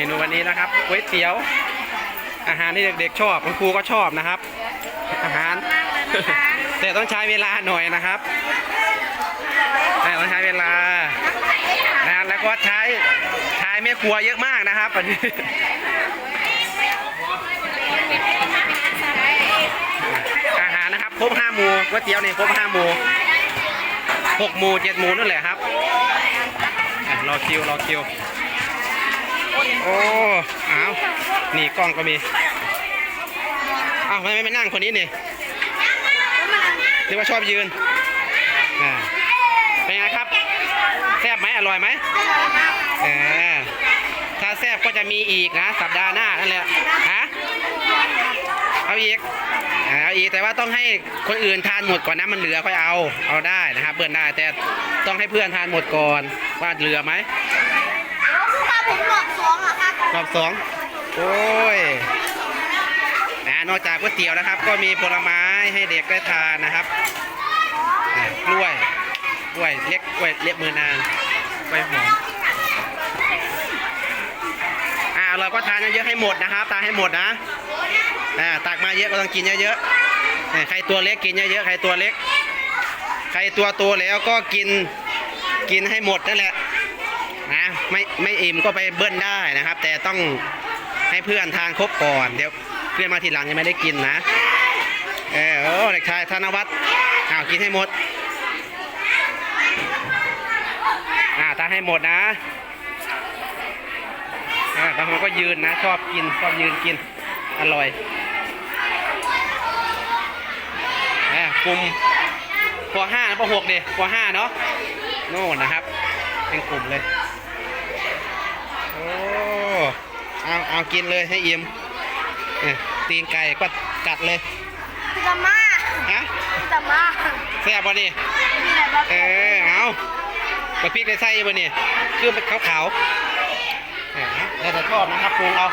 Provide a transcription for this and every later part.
มนูวันนี้นะครับก๋วยเตี๋ยว อาหารที่เด็กๆชอบคุณครูก็ชอบนะครับ อาหาร แต่ต้องใช้เวลาหน่อยนะครับแต่ต้องใช้เวลานะแล้วก็ใช้ใช้แม่ครัวเยอะมากนะครับวันนี้อาหารนะครับครบห้าหมูก๋วยเตี๋ยวนี่ครบห้าหมูหกหมูเจ็ดหมูนั่นแหละครับรอคิวรอคิว โอ้อ้าวนี่กล้องก็มีอ้าวไม่ไม่นั่งคนนี้นี่หรือว่าชอบยืนอ่าเป็นไงครับแซ่บไหมอร่อยไหมเออถ้าแซ่บก็จะมีอีกนะ สัปดาห์หน้านั่นแหละฮะเอาอีกเอาอีกแต่ว่าต้องให้คนอื่นทานหมดก่อนนะมันเหลือค่อยเอาเอาได้นะครับเพื่อนได้แต่ต้องให้เพื่อนทานหมดก่อนว่าเหลือไหม ผมหลอกสองอะครับรอบสองโอ้ยนะนอกจากก๋วยเตี๋ยวนะครับ ก็มีผลไม้ให้เด็กได้ทานนะครับอะกล้วยกล้วยเล็กกล้วยเล็บมือนางกล้วยหอมอ่าเราก็ทานเยอะๆให้หมดนะครับทานให้หมดนะอ่าตักมาเยอะก็ต้องกินเยอะๆอ่าใครตัวเล็กกินเยอะๆใครตัวเล็ก ใครตัวโตแล้วก็กินกินให้หมดนั่นแหละ นะไม่ไม่อิ่มก็ไปเบิ้ลได้นะครับ แต่ต้องให้เพื่อนทานครบก่อนเดี๋ยวเพื่อนมาทีหลังยังไม่ได้กินนะเออโอ้เด็กชายธนวัฒน์อ้าวกินให้หมดอ่าทานให้หมดนะอ่าบางคนก็ยืนนะชอบกินชอบยืนกินอร่อยอ่ากลุ่มปห้าปหกเดียปห้าเนาะโน่นนะครับเป็นกลุ่มเลย เอาเอากินเลยให้อิ่มเนี่ยตีนไก่ก็กัดเลยพิซซ่ามาฮะพิซซ่ามาแซ่บป่ะนี่มีอะไรบ้างเออเอาไปพริกในไส้ป่ะนี่คือมันขาวๆเออแล้วแต่ชอบนะครับปรุงเอา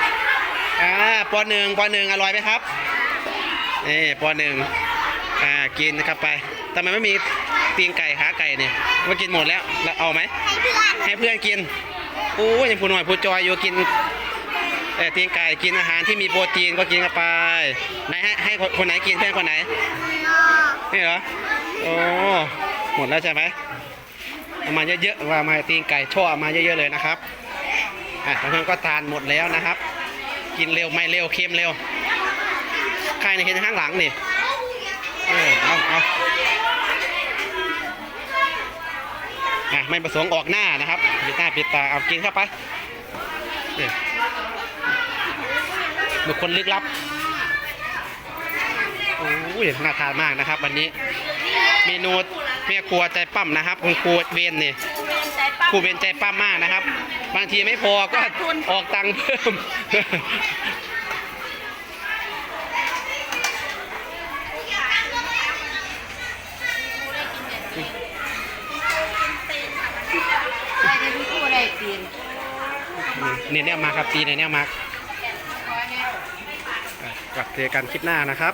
อ่าปอหนึ่งปอหนึ่งอร่อยไหมครับนี่ปอหนึ่งอ่ากินนะครับไปทำไมไม่มีตีนไก่ขาไก่เนี่ยมากินหมดแล้วแล้วเอาไหมให้เพื่อนให้เพื่อนกิน โอ้ยังผู้น่อยผู้จอยอยู่กินเออตีนไก่กินอาหารที่มีโปรตีนก็กินกันไปไหนให้ให้คนไหนกินเพื่อนคนไหนนี่เหรอโอ้หมดแล้วใช่ไหมเอามาเยอะๆว่ามาตีนไก่ช่อมาเยอะๆเลยนะครับอะเพื่อนก็ทานหมดแล้วนะครับ กินเร็วไม่เร็วเค็มเร็วใครในเห็นข้างหลังนี่เออเอาเอา อะไม่ประสงค์ออกหน้านะครับปิดหน้าปิดตาเอากินเข้าไปนี่บุคคลลึกลับโอ้ยน่าทานมากนะครับ วันนี้เมนูแม่ครัวใจปั้มนะครับคุณครูเวนนี่ครูเวนใจปั้มมากนะครับ บางทีไม่พอก็ออกตังค์เพิ่ม ได้ได้ทุก คนได้กินนี่เนี่ยมาครับปีเนเนี่ยมากลับเจอกันคลิปหน้านะครับ